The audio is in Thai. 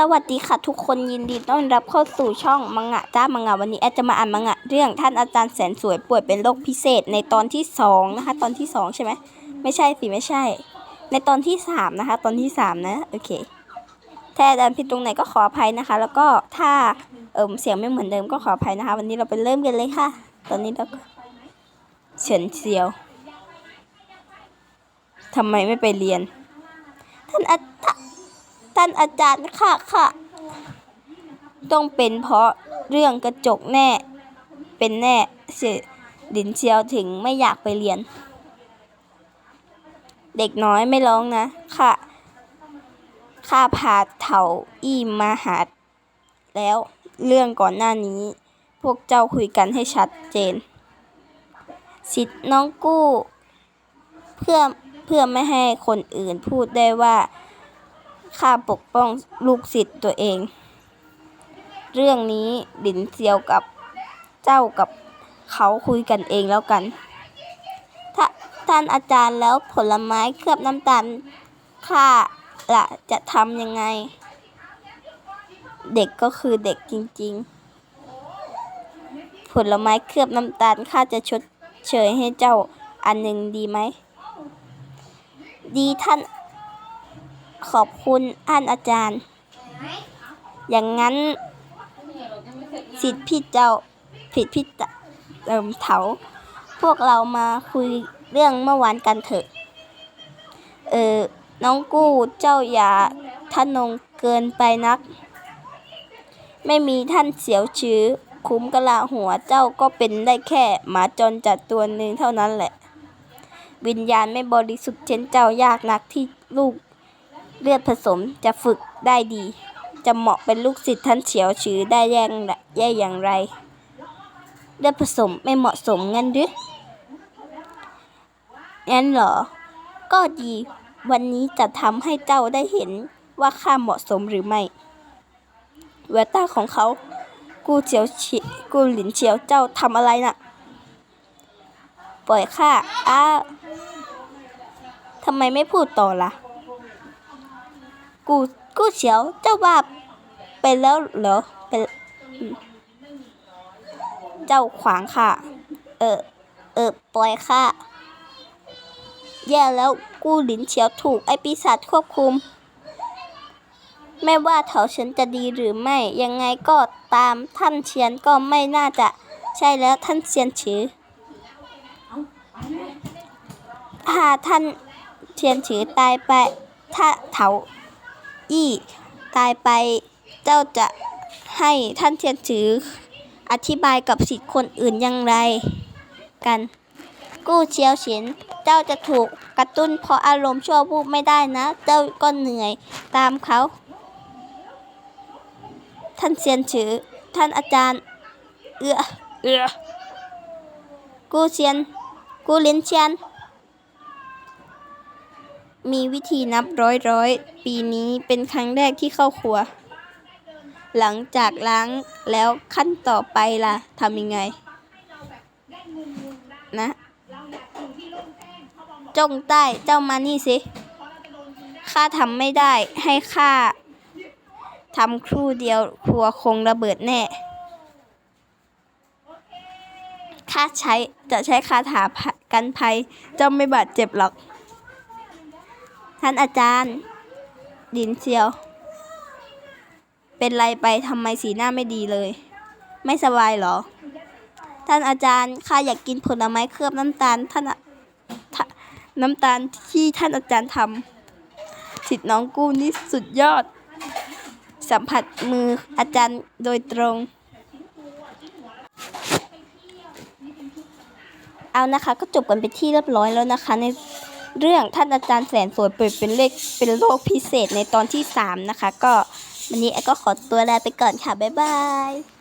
สวัสดีค่ะทุกคนยินดีต้อนรับเข้าสู่ช่องมังงะจ้ามังงะวันนี้แอดจะมาอ่านมังงะเรื่องท่านอาจารย์แสนสวยป่วยเป็นโรคพิเศษในตอนที่สองนะคะ ตอนที่สองใช่ไหมไม่ใช่สิไม่ใช่ ในตอนที่สามนะคะ ตอนที่สามนะโอเคถ้าอาจารย์ผิดตรงไหนก็ขออภัยนะคะ แล้วก็ถ้าเอิมเสียงไม่เหมือนเดิมก็ขออภัยนะคะ วันนี้เราไปเริ่มกันเลยค่ะ ตอนนี้เราเฉินเซียวทำไมไม่ไปเรียน ท่านอา ท่านอาจารย์ค่ะค่ะ ต้องเป็นเพราะเรื่องกระจกแน่ เป็นแน่เสียดินเชียวถึงไม่อยากไปเรียน เด็กน้อยไม่ร้องนะ ค่ะ ข้าพาเถาอี้มาหา แล้วเรื่องก่อนหน้านี้ พวกเจ้าคุยกันให้ชัดเจน สิทธิ์น้องกู้ เพื่อเพื่อไม่ให้คนอื่นพูดได้ว่า ข้าปกป้องลูกศิษย์ตัวเอง เรื่องนี้ดินเซียวกับเจ้ากับเขาคุยกันเองแล้วกันถ้าท่านอาจารย์แล้วผลไม้เคลือบน้ำตาลข้าละจะทำยังไง เด็กก็คือเด็กจริง ๆ ผลไม้เคลือบน้ำตาลข้าจะชดเชยให้เจ้าอันหนึ่งดีไหม ดีท่าน ขอบคุณท่านอาจารย์ อย่างนั้นสิทธิ์พี่เจ้าผิดพี่เจ้าเอิมเถา พวกเรามาคุยเรื่องเมื่อวานกันเถอะ เออ น้องกู้เจ้าอย่าทะนงเกินไปนัก ไม่มีท่านเสียวชื้อ คุ้มกะลาหัวเจ้าก็เป็นได้แค่หมาจรจัดตัวหนึ่งเท่านั้นแหละ วิญญาณไม่บริสุทธิ์เช่นเจ้ายากนักที่ลูก เลือดผสมจะฝึกได้ดี จะเหมาะเป็นลูกศิษย์ท่านเฉียวชือได้แย่งแย่อย่างไร เลือดผสมไม่เหมาะสมงั้นหรืองั้นเหรอ ก็ดี วันนี้จะทำให้เจ้าได้เห็นว่าข้าเหมาะสมหรือไม่แววตาของเขา กูเฉียวเฉีกูหลินเฉียวเจ้าทำอะไรน่ะ ปล่อยข้าอ้าทำไมไม่พูดต่อล่ะ กูกูเฉียวเจ้าว่าไปแล้วเหรอไปอืมเจ้าขวางค่ะ เออ เออ ปล่อยค่ะ แย่แล้วกูหลินเฉียวถูกไอปีศาจควบคุม ไม่ว่าเถาเฉินจะดีหรือไม่ ยังไงก็ตามท่านเชียนก็ไม่น่าจะใช่แล้วท่านเชียนชือถ้าท่านเชียนชือตายไป ถ้าเถา อี้ตายไป เจ้าจะให้ท่านเทียนถือ อธิบายกับสิทธิ์คนอื่นอย่างไร กัน กู้เชียวเฉียนเจ้าจะถูกกระตุ้นเพราะอารมณ์ชั่ววูบไม่ได้นะ เจ้าก็เหนื่อยตามเขา ท่านเซียนถือ ท่านอาจารย์ เอือเอือกู้เชียนกู้ลินเชียน มีวิธีนับร้อยร้อยๆปีนี้เป็นครั้งแรกที่เข้าครัว หลังจากล้างแล้วขั้นต่อไปล่ะทำยังไง นะจงใต้เจ้ามานี่สิข้าทำไม่ได้ให้ข้าทำครู่เดียวครัวคงระเบิดแน่ข้าใช้จะใช้คาถากันภัยเจ้าไม่บาดเจ็บหรอก ท่านอาจารย์ ดินเซียว เป็นไรไปทำไมสีหน้าไม่ดีเลย ไม่สบายเหรอ ท่านอาจารย์ข้าอยากกินผลไม้เคลือบน้ำตาลท่านน้ำตาลที่ท่านอาจารย์ทำสิทธิ์น้องกู้นี่สุดยอด สัมผัสมืออาจารย์โดยตรง เอานะคะก็จบกันไปที่เรียบร้อยแล้วนะคะใน เรื่องท่านอาจารย์แสนสวยเปิดเป็นเลขเป็นโลกพิเศษในตอนที่ 3 นะคะ ก็วันนี้แอก็ขอตัวลาไปก่อนค่ะ บ๊ายบาย